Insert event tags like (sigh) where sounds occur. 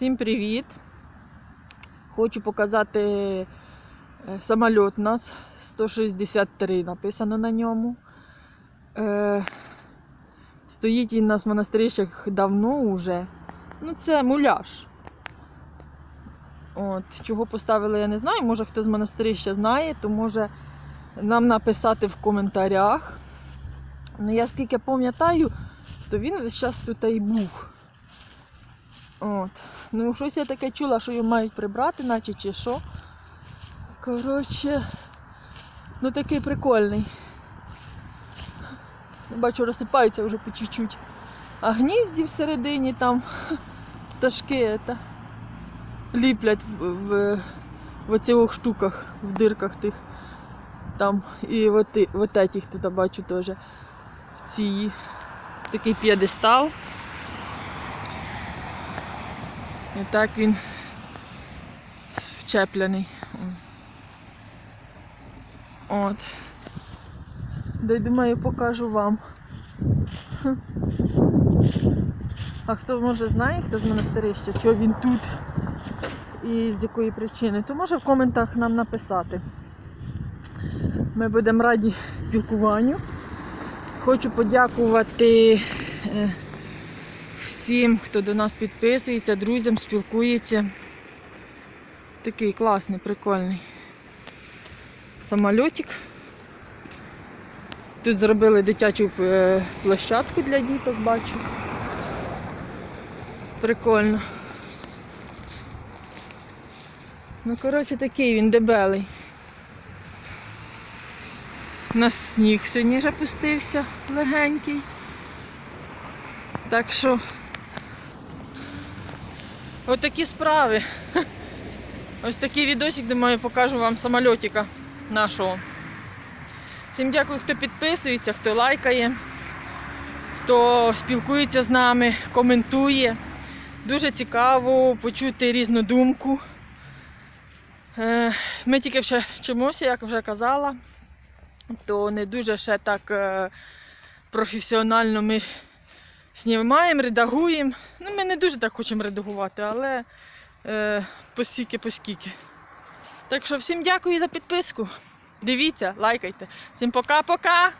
Всім привіт! Хочу показати е, самоліт у нас 163 написано на ньому. Е, стоїть він у нас в монастирищах давно вже. Ну, це муляж. От, чого поставили, я не знаю. Може хто з монастирища знає, то може нам написати в коментарях. Ну, я скільки пам'ятаю, то він весь час тут і був. От. Ну, щось я таке чула, що його мають прибрати, наче чи що. Коротше, ну такий прикольний. Бачу, розсипаються вже по чуть-чуть. А гнізді всередині там (laughs) пташки это, ліплять в, в, в оцих штуках, в дирках тих. Там і в, оти, в отетіх тут бачу теж ці такий п'єдестал. І так він вчеплений. От. Дай думаю, покажу вам. А хто може знає, хто з монастирища, чого він тут і з якої причини, то може в коментах нам написати. Ми будемо раді спілкуванню. Хочу подякувати е, всім, хто до нас підписується, друзям, спілкується. Такий класний, прикольний самольотик. Тут зробили дитячу е, площадку для діток, бачу. Прикольно. Ну, коротше, такий він дебелий. У нас сніг сьогодні вже пустився легенький. Так що отакі справи. Ось такий відосик, думаю, покажу вам самольотика нашого. Всім дякую, хто підписується, хто лайкає, хто спілкується з нами, коментує. Дуже цікаво почути різну думку. Е, Ми тільки ще вчимося, як вже казала, то не дуже ще так е, професіонально ми знімаємо, редагуємо. Ну, ми не дуже так хочемо редагувати, але е, посіки поскільки. Так що всім дякую за підписку. Дивіться, лайкайте. Всім пока-пока!